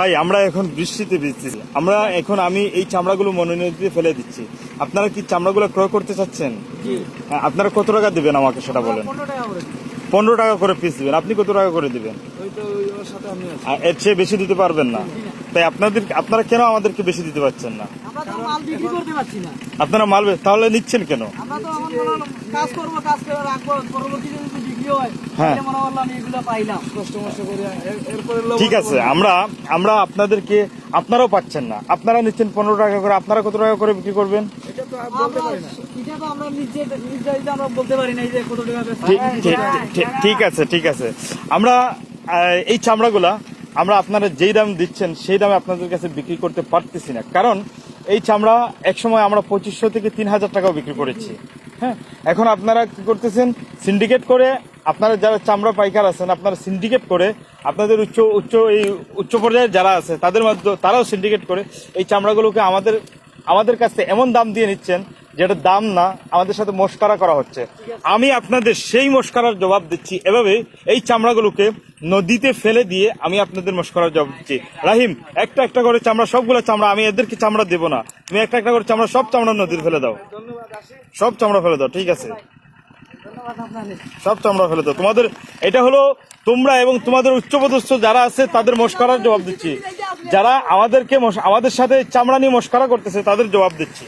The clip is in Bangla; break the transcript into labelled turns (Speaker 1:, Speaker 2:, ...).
Speaker 1: ভাই আমরা এখন বৃষ্টিতে ভিজতেছি আমরা এখন আমি এই চামড়াগুলো মনোনীতে ফেলে দিচ্ছি। আপনারা কি চামড়াগুলো ক্রয় করতে চাচ্ছেন? হ্যাঁ, আপনারা কত টাকা দিবেন আমাকে সেটা বলেন?
Speaker 2: পনেরো টাকা করে
Speaker 1: পিস দিবেন। আপনি কত টাকা করে দিবেন? এর চেয়ে বেশি দিতে পারবেন না। তাই আপনাদের আপনারা কেন আমাদেরকে বেশি দিতে পারছেন না? আপনারা মাল বে- তাহলে নিচ্ছেন কেন?
Speaker 2: কাজ করব কাজ করে রাখব। পরবর্তীতে হয়
Speaker 1: ঠিক আছে আমরা আমরা আপনাদেরকে আপনারাও পাচ্ছেন না। আপনারা নিচ্ছেন পনেরো টাকা করে আপনারা কত টাকা করে বিক্রি করবেন?
Speaker 2: এটা তো আর বলতে পারি না। এটা তো আমরা নিজে নির্ধারিত আমরা বলতে পারি না এই যে কত টাকা বেচছি।
Speaker 1: ঠিক- ঠিক- ঠিক- ঠিক আছে ঠিক আছে। আমরা এই চামড়াগুলা আমরা আপনারা যেই দাম দিচ্ছেন সেই দামে আপনাদের কাছে বিক্রি করতে পারতেছি না। কারণ এই চামড়া একসময় আমরা পঁচিশশো থেকে তিন হাজার টাকাও বিক্রি করেছি। হ্যাঁ এখন আপনারা কি করতেছেন? সিন্ডিকেট করে আপনারা যারা চামড়া পাইকার আছেন, আপনারা সিন্ডিকেট করে আপনাদের উচ্চ উচ্চ এই উচ্চ পর্যায়ের যারা আছে, তাদের মধ্যে তারাও সিন্ডিকেট করে এই চামড়াগুলোকে আমাদের আমাদের কাছে এমন দাম দিয়ে নিচ্ছেন যেটা দাম না, আমাদের সাথে মস্কারা করা হচ্ছে। আমি আপনাদের সেই মস্কারার জবাব দিচ্ছি এভাবে এই চামড়াগুলোকে নদীতে ফেলে দিয়ে আমি আপনাদের মস্কারার জবাব দিচ্ছি। রাহিম, একটা একটা করে চামড়া, সবগুলো চামড়া আমি এদেরকে চামড়া দেবো না। তুমি একটা একটা করে চামড়া, সব চামড়া নদীর ফেলে দাও। সব চামড়া ফেলে দাও, ঠিক আছে। সব চামড়া ফেলে দাও। তোমাদের, এটা হলো তোমরা এবং তোমাদের উচ্চপদস্থ যারা আছে, তাদের মস্করার জবাব দিচ্ছি। যারা আমাদেরকে আমাদের সাথে চামড়া নিয়ে মস্করা করতেছে, তাদের জবাব দিচ্ছি।